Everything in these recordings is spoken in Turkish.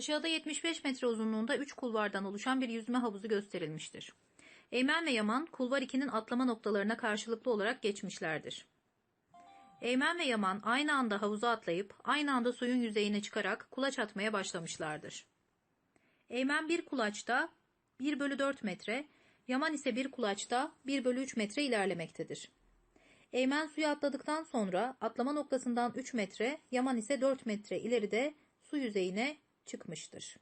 Aşağıda 75 metre uzunluğunda 3 kulvardan oluşan bir yüzme havuzu gösterilmiştir. Eymen ve Yaman kulvar 2'nin atlama noktalarına karşılıklı olarak geçmişlerdir. Eymen ve Yaman aynı anda havuza atlayıp aynı anda suyun yüzeyine çıkarak kulaç atmaya başlamışlardır. Eymen bir kulaçta 1 bölü 4 metre, Yaman ise bir kulaçta 1 bölü 3 metre ilerlemektedir. Eymen suya atladıktan sonra atlama noktasından 3 metre, Yaman ise 4 metre ileride su yüzeyine çıkmıştır.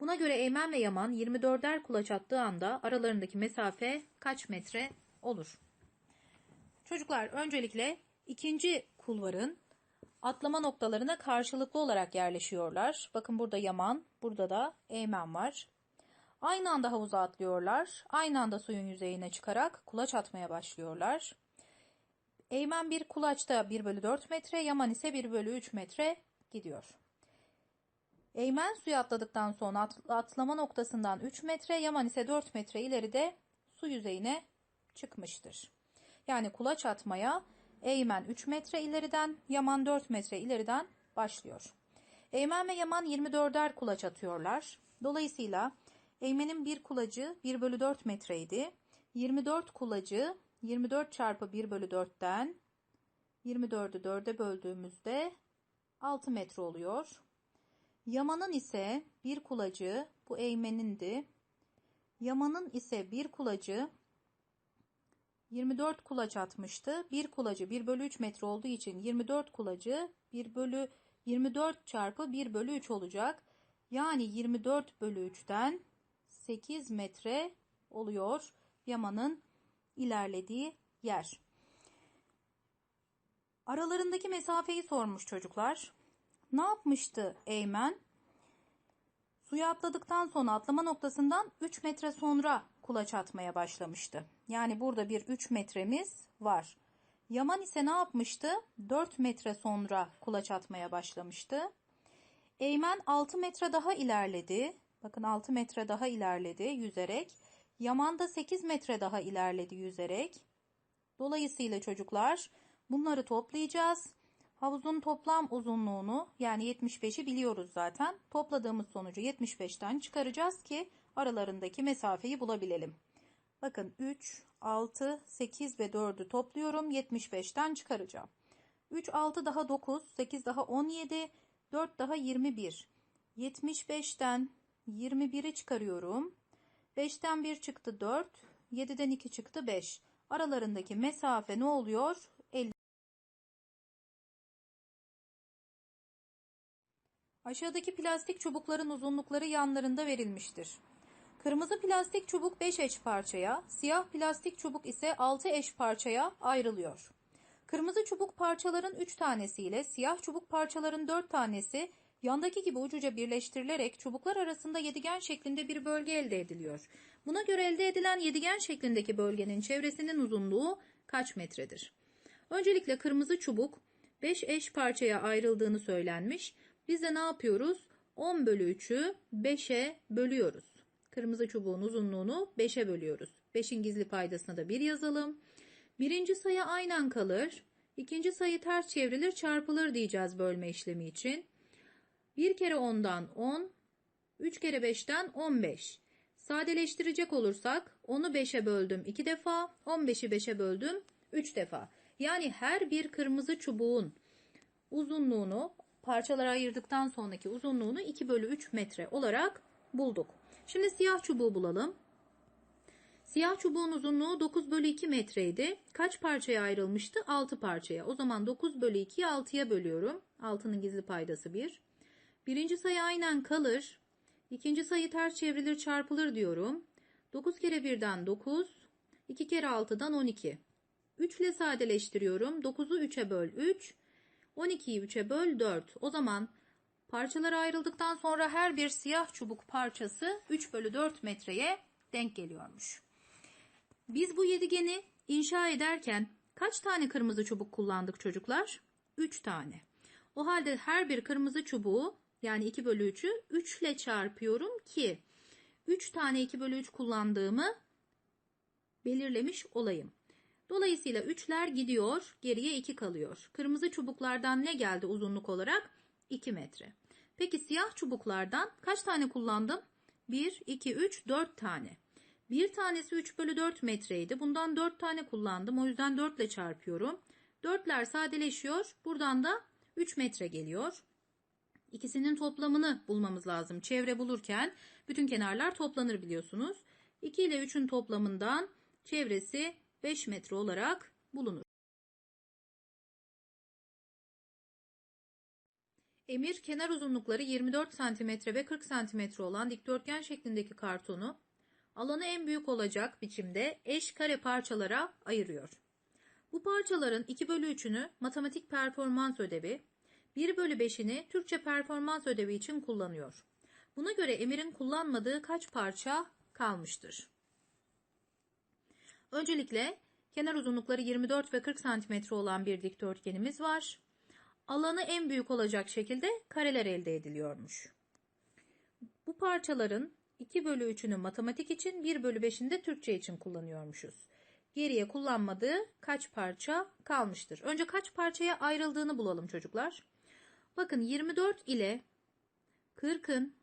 Buna göre Eymen ve Yaman 24'er kulaç attığı anda aralarındaki mesafe kaç metre olur? Çocuklar öncelikle ikinci kulvarın atlama noktalarına karşılıklı olarak yerleşiyorlar. Bakın burada Yaman, burada da Eymen var. Aynı anda havuza atlıyorlar. Aynı anda suyun yüzeyine çıkarak kulaç atmaya başlıyorlar. Eymen bir kulaçta 1 bölü 4 metre, Yaman ise 1 bölü 3 metre gidiyor. Eymen suya atladıktan sonra at- atlama noktasından 3 metre, Yaman ise 4 metre ileride su yüzeyine çıkmıştır. Yani kulaç atmaya Eymen 3 metre ileriden, Yaman 4 metre ileriden başlıyor. Eymen ve Yaman 24'er kulaç atıyorlar. Dolayısıyla Eymen'in bir kulacı 1 bölü 4 metreydi. 24 kulacı 24 çarpı 1 bölü 4'ten 24'ü 4'e böldüğümüzde 6 metre oluyor. Yaman'ın ise bir kulacı, bu Eymen'indi. Yaman'ın ise bir kulacı 24 kulaç atmıştı. Bir kulacı 1 bölü 3 metre olduğu için 24 kulacı 1 bölü 24 çarpı 1 bölü 3 olacak. Yani 24 bölü 3'ten 8 metre oluyor Yaman'ın ilerlediği yer. Aralarındaki mesafeyi sormuş çocuklar. Ne yapmıştı Eymen? Suya atladıktan sonra atlama noktasından 3 metre sonra kulaç atmaya başlamıştı. Yani burada bir 3 metremiz var. Yaman ise ne yapmıştı? 4 metre sonra kulaç atmaya başlamıştı. Eymen 6 metre daha ilerledi. Bakın 6 metre daha ilerledi yüzerek. Yaman da 8 metre daha ilerledi yüzerek. Dolayısıyla çocuklar bunları toplayacağız. Havuzun toplam uzunluğunu yani 75'i biliyoruz zaten. Topladığımız sonucu 75'ten çıkaracağız ki aralarındaki mesafeyi bulabilelim. Bakın 3, 6, 8 ve 4'ü topluyorum. 75'ten çıkaracağım. 3, 6 daha 9, 8 daha 17, 4 daha 21. 75'ten 21'i çıkarıyorum. 5'ten 1 çıktı 4, 7'den 2 çıktı 5. Aralarındaki mesafe ne oluyor? Aşağıdaki plastik çubukların uzunlukları yanlarında verilmiştir. Kırmızı plastik çubuk 5 eş parçaya, siyah plastik çubuk ise 6 eş parçaya ayrılıyor. Kırmızı çubuk parçaların 3 tanesiyle siyah çubuk parçaların 4 tanesi yandaki gibi ucuca birleştirilerek çubuklar arasında yedigen şeklinde bir bölge elde ediliyor. Buna göre elde edilen yedigen şeklindeki bölgenin çevresinin uzunluğu kaç metredir? Öncelikle kırmızı çubuk 5 eş parçaya ayrıldığını söylenmiş. Biz de ne yapıyoruz? 10 bölü 3'ü 5'e bölüyoruz. Kırmızı çubuğun uzunluğunu 5'e bölüyoruz. 5'in gizli paydasına da 1 yazalım. Birinci sayı aynen kalır. İkinci sayı ters çevrilir çarpılır diyeceğiz bölme işlemi için. 1 kere 10'dan 10, 3 kere 5'ten 15. Sadeleştirecek olursak 10'u 5'e böldüm 2 defa, 15'i 5'e böldüm 3 defa. Yani her bir kırmızı çubuğun uzunluğunu parçalara ayırdıktan sonraki uzunluğunu 2 bölü 3 metre olarak bulduk. Şimdi siyah çubuğu bulalım. Siyah çubuğun uzunluğu 9 bölü 2 metreydi. Kaç parçaya ayrılmıştı? 6 parçaya. O zaman 9 bölü 2'yi 6'ya bölüyorum. 6'nın gizli paydası 1. Birinci sayı aynen kalır. İkinci sayı ters çevrilir çarpılır diyorum. 9 kere 1'den 9. 2 kere 6'dan 12. 3 ile sadeleştiriyorum. 9'u 3'e böl 3. 12'yi 3'e böl 4. O zaman parçalara ayrıldıktan sonra her bir siyah çubuk parçası 3 bölü 4 metreye denk geliyormuş. Biz bu yedigeni inşa ederken kaç tane kırmızı çubuk kullandık çocuklar? 3 tane. O halde her bir kırmızı çubuğu yani 2 bölü 3'ü 3 ile çarpıyorum ki 3 tane 2 bölü 3 kullandığımı belirlemiş olayım. Dolayısıyla 3'ler gidiyor, geriye 2 kalıyor. Kırmızı çubuklardan ne geldi uzunluk olarak? 2 metre. Peki siyah çubuklardan kaç tane kullandım? 1, 2, 3, 4 tane. Bir tanesi 3 bölü 4 metreydi. Bundan 4 tane kullandım. O yüzden 4 ile çarpıyorum. 4'ler sadeleşiyor. Buradan da 3 metre geliyor. İkisinin toplamını bulmamız lazım. Çevre bulurken bütün kenarlar toplanır biliyorsunuz. 2 ile 3'ün toplamından çevresi 5 metre olarak bulunur. Emir kenar uzunlukları 24 cm ve 40 cm olan dikdörtgen şeklindeki kartonu alanı en büyük olacak biçimde eş kare parçalara ayırıyor. Bu parçaların 2 bölü 3'ünü matematik performans ödevi, 1 bölü 5'ini Türkçe performans ödevi için kullanıyor. Buna göre Emir'in kullanmadığı kaç parça kalmıştır? Öncelikle kenar uzunlukları 24 ve 40 cm olan bir dikdörtgenimiz var. Alanı en büyük olacak şekilde kareler elde ediliyormuş. Bu parçaların 2 bölü 3'ünü matematik için 1 bölü 5'ini de Türkçe için kullanıyormuşuz. Geriye kullanmadığı kaç parça kalmıştır? Önce kaç parçaya ayrıldığını bulalım çocuklar. Bakın 24 ile 40'ın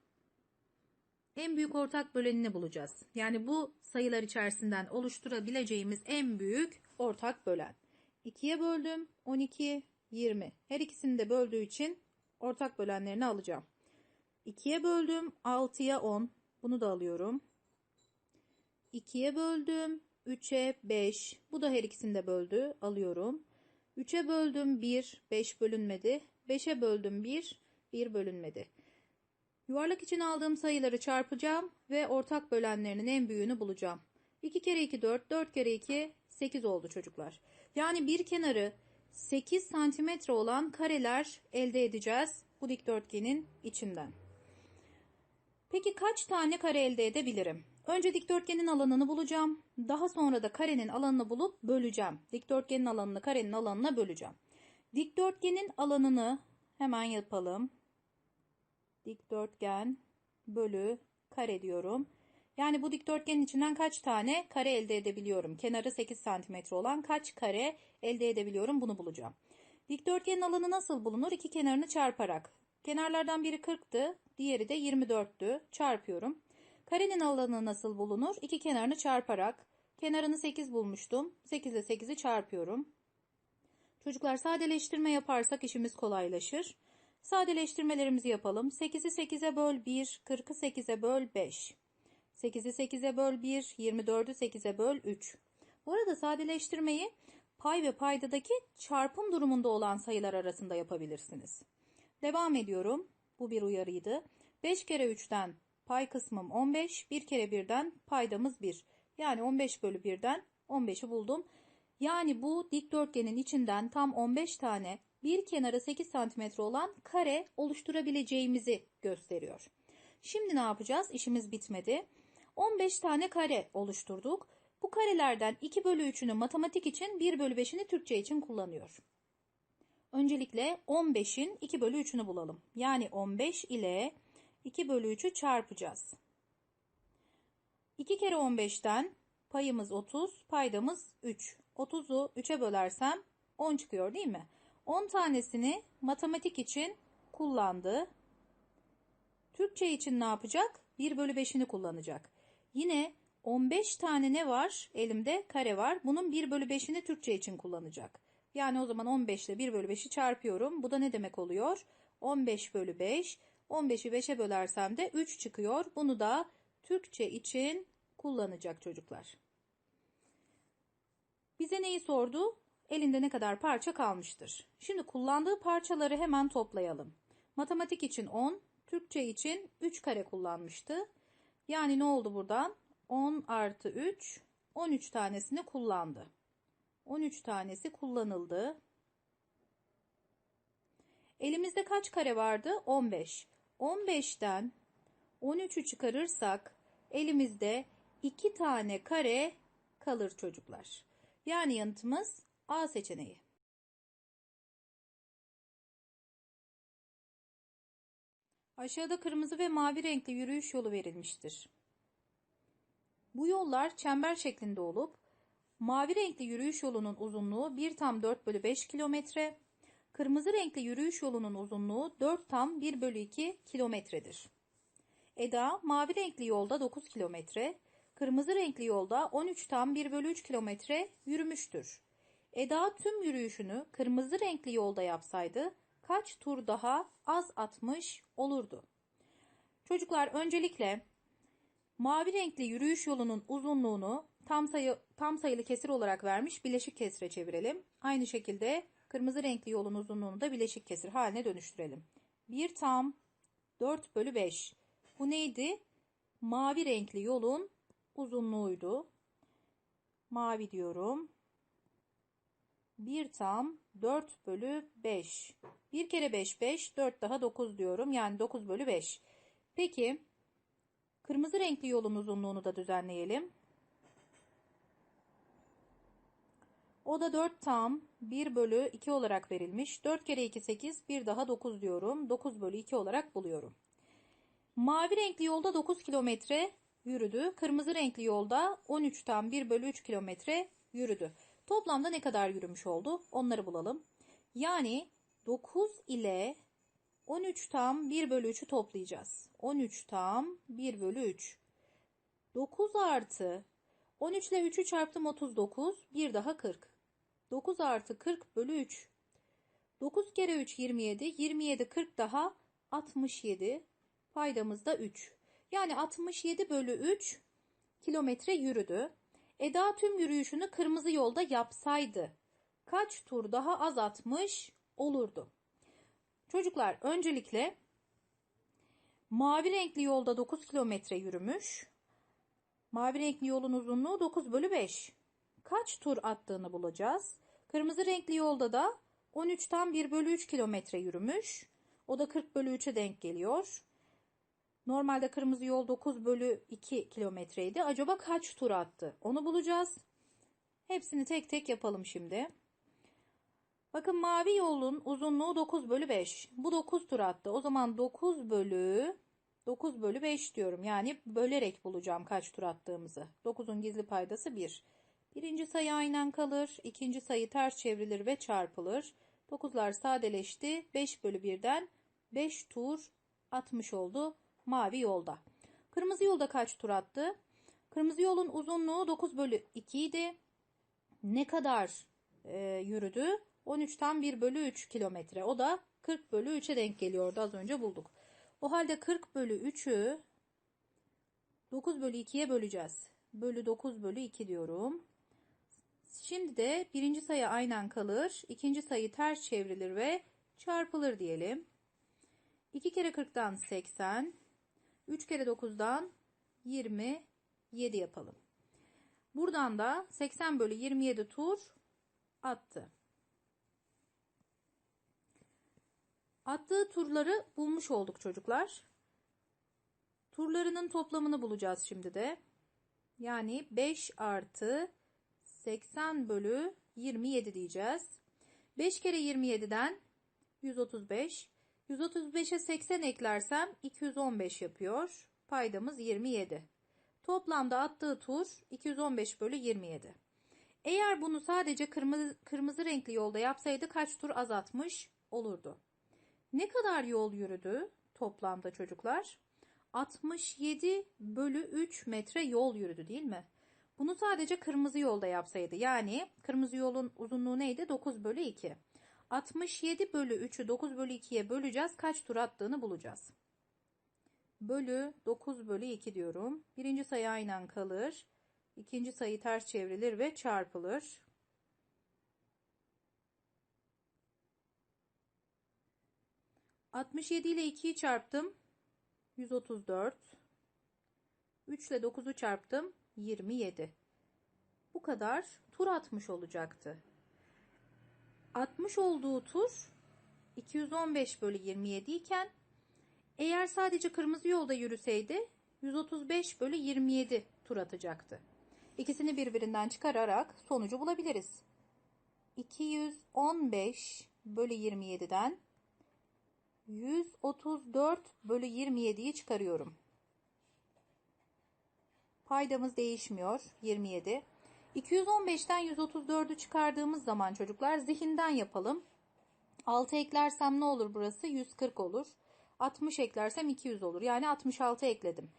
en büyük ortak bölenini bulacağız. Yani bu sayılar içerisinden oluşturabileceğimiz en büyük ortak bölen. 2'ye böldüm 12, 20. Her ikisini de böldüğü için ortak bölenlerini alacağım. 2'ye böldüm 6'ya 10. Bunu da alıyorum. 2'ye böldüm 3'e 5. Bu da her ikisini de böldü. Alıyorum. 3'e böldüm 1. 5 bölünmedi. 5'e böldüm 1. 1 bölünmedi. Yuvarlak için aldığım sayıları çarpacağım ve ortak bölenlerinin en büyüğünü bulacağım. 2 kere 2 4, 4 kere 2 8 oldu çocuklar. Yani bir kenarı 8 santimetre olan kareler elde edeceğiz bu dikdörtgenin içinden. Peki kaç tane kare elde edebilirim? Önce dikdörtgenin alanını bulacağım. Daha sonra da karenin alanını bulup böleceğim. Dikdörtgenin alanını karenin alanına böleceğim. Dikdörtgenin alanını hemen yapalım. Dikdörtgen bölü kare diyorum. Yani bu dikdörtgenin içinden kaç tane kare elde edebiliyorum? Kenarı 8 cm olan kaç kare elde edebiliyorum? Bunu bulacağım. Dikdörtgenin alanı nasıl bulunur? İki kenarını çarparak. Kenarlardan biri 40'tı, diğeri de 24'tü. Çarpıyorum. Karenin alanı nasıl bulunur? İki kenarını çarparak. Kenarını 8 bulmuştum. 8 ile 8'i çarpıyorum. Çocuklar sadeleştirme yaparsak işimiz kolaylaşır. Sadeleştirmelerimizi yapalım. 8'i 8'e böl 1, 40'ı 8'e böl 5. 8'i 8'e böl 1, 24'ü 8'e böl 3. Bu arada sadeleştirmeyi pay ve paydadaki çarpım durumunda olan sayılar arasında yapabilirsiniz. Devam ediyorum. Bu bir uyarıydı. 5 kere 3'ten pay kısmım 15, 1 kere 1'den paydamız 1. Yani 15 bölü 1'den 15'i buldum. Yani bu dikdörtgenin içinden tam 15 tane bir kenarı 8 cm olan kare oluşturabileceğimizi gösteriyor. Şimdi ne yapacağız? İşimiz bitmedi. 15 tane kare oluşturduk. Bu karelerden 2 bölü 3'ünü matematik için 1 bölü 5'ini Türkçe için kullanıyor. Öncelikle 15'in 2 bölü 3'ünü bulalım. Yani 15 ile 2 bölü 3'ü çarpacağız. 2 kere 15'ten payımız 30, paydamız 3. 30'u 3'e bölersem 10 çıkıyor değil mi? 10 tanesini matematik için kullandı. Türkçe için ne yapacak? 1 bölü 5'ini kullanacak. Yine 15 tane ne var? Elimde kare var. Bunun 1 bölü 5'ini Türkçe için kullanacak. Yani o zaman 15 ile 1 bölü 5'i çarpıyorum. Bu da ne demek oluyor? 15 bölü 5. 15'i 5'e bölersem de 3 çıkıyor. Bunu da Türkçe için kullanacak çocuklar. Bize neyi sordu? Elinde ne kadar parça kalmıştır? Şimdi kullandığı parçaları hemen toplayalım. Matematik için 10, Türkçe için 3 kare kullanmıştı. Yani ne oldu buradan? 10 artı 3, 13 tanesini kullandı. 13 tanesi kullanıldı. Elimizde kaç kare vardı? 15. 15'ten 13'ü çıkarırsak elimizde 2 tane kare kalır çocuklar. Yani yanıtımız A seçeneği. Aşağıda kırmızı ve mavi renkli yürüyüş yolu verilmiştir. Bu yollar çember şeklinde olup mavi renkli yürüyüş yolunun uzunluğu 1 tam 4 bölü 5 kilometre, Kırmızı renkli yürüyüş yolunun uzunluğu 4 tam 1 bölü 2 kilometredir. Eda mavi renkli yolda 9 kilometre, kırmızı renkli yolda 13 tam 1 bölü 3 kilometre yürümüştür. Eda tüm yürüyüşünü kırmızı renkli yolda yapsaydı kaç tur daha az atmış olurdu? Çocuklar öncelikle mavi renkli yürüyüş yolunun uzunluğunu tam sayı tam sayılı kesir olarak vermiş bileşik kesire çevirelim. Aynı şekilde kırmızı renkli yolun uzunluğunu da bileşik kesir haline dönüştürelim. 1 tam 4 bölü 5. Bu neydi? Mavi renkli yolun uzunluğuydu. Mavi diyorum. 1 tam 4 bölü 5. 1 kere 5 5 4 daha 9 diyorum. Yani 9 bölü 5. Peki kırmızı renkli yolun uzunluğunu da düzenleyelim. O da 4 tam 1 bölü 2 olarak verilmiş. 4 kere 2 8 bir daha 9 diyorum. 9 bölü 2 olarak buluyorum. Mavi renkli yolda 9 kilometre yürüdü. Kırmızı renkli yolda 13 tam 1 bölü 3 kilometre yürüdü. Toplamda ne kadar yürümüş oldu? Onları bulalım. Yani 9 ile 13 tam 1 bölü 3'ü toplayacağız. 13 tam 1 bölü 3. 9 artı 13 ile 3'ü çarptım 39. Bir daha 40. 9 artı 40 bölü 3. 9 kere 3 27. 27 40 daha 67. Paydamız da 3. Yani 67 bölü 3 kilometre yürüdü. Eda tüm yürüyüşünü kırmızı yolda yapsaydı kaç tur daha az atmış olurdu? Çocuklar öncelikle mavi renkli yolda 9 kilometre yürümüş. Mavi renkli yolun uzunluğu 9 bölü 5. Kaç tur attığını bulacağız. Kırmızı renkli yolda da 13'ten 1 bölü 3 kilometre yürümüş. O da 40 bölü 3'e denk geliyor. Normalde kırmızı yol 9 bölü 2 kilometreydi. Acaba kaç tur attı? Onu bulacağız. Hepsini tek tek yapalım şimdi. Bakın mavi yolun uzunluğu 9 bölü 5. Bu 9 tur attı. O zaman 9 bölü 9 bölü 5 diyorum. Yani bölerek bulacağım kaç tur attığımızı. 9'un gizli paydası 1. Birinci sayı aynen kalır. ikinci sayı ters çevrilir ve çarpılır. 9'lar sadeleşti. 5 bölü 1'den 5 tur atmış oldu mavi yolda. Kırmızı yolda kaç tur attı? Kırmızı yolun uzunluğu 9 bölü 2 idi. Ne kadar e, yürüdü? 13'ten 1 bölü 3 kilometre. O da 40 bölü 3'e denk geliyordu. Az önce bulduk. O halde 40 bölü 3'ü 9 bölü 2'ye böleceğiz. Bölü 9 bölü 2 diyorum. Şimdi de birinci sayı aynen kalır. ikinci sayı ters çevrilir ve çarpılır diyelim. 2 kere 40'dan 80. 3 kere 9'dan 27 yapalım. Buradan da 80 bölü 27 tur attı. Attığı turları bulmuş olduk çocuklar. Turlarının toplamını bulacağız şimdi de. Yani 5 artı 80 bölü 27 diyeceğiz. 5 kere 27'den 135. 135'e 80 eklersem 215 yapıyor. Paydamız 27. Toplamda attığı tur 215 bölü 27. Eğer bunu sadece kırmızı, kırmızı renkli yolda yapsaydı kaç tur azaltmış olurdu? Ne kadar yol yürüdü toplamda çocuklar? 67 bölü 3 metre yol yürüdü değil mi? Bunu sadece kırmızı yolda yapsaydı yani kırmızı yolun uzunluğu neydi? 9 bölü 2. 67 bölü 3'ü 9 bölü 2'ye böleceğiz. Kaç tur attığını bulacağız. Bölü 9 bölü 2 diyorum. Birinci sayı aynen kalır. İkinci sayı ters çevrilir ve çarpılır. Altmış yedi ile 2'yi çarptım. 134. 3 ile 9'u çarptım. 27. Bu kadar tur atmış olacaktı. Atmış olduğu tur 215 bölü 27 iken eğer sadece kırmızı yolda yürüseydi 135 bölü 27 tur atacaktı. İkisini birbirinden çıkararak sonucu bulabiliriz. 215 bölü 27'den 134 bölü 27'yi çıkarıyorum. Paydamız değişmiyor. 27. 215'ten 134'ü çıkardığımız zaman çocuklar zihinden yapalım. 6 eklersem ne olur burası? 140 olur. 60 eklersem 200 olur. Yani 66 ekledim.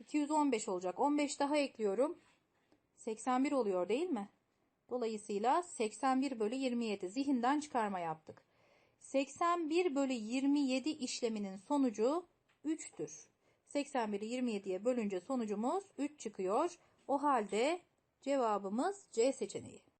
215 olacak. 15 daha ekliyorum. 81 oluyor değil mi? Dolayısıyla 81 bölü 27 zihinden çıkarma yaptık. 81 bölü 27 işleminin sonucu 3'tür. 81'i 27'ye bölünce sonucumuz 3 çıkıyor. O halde cevabımız C seçeneği.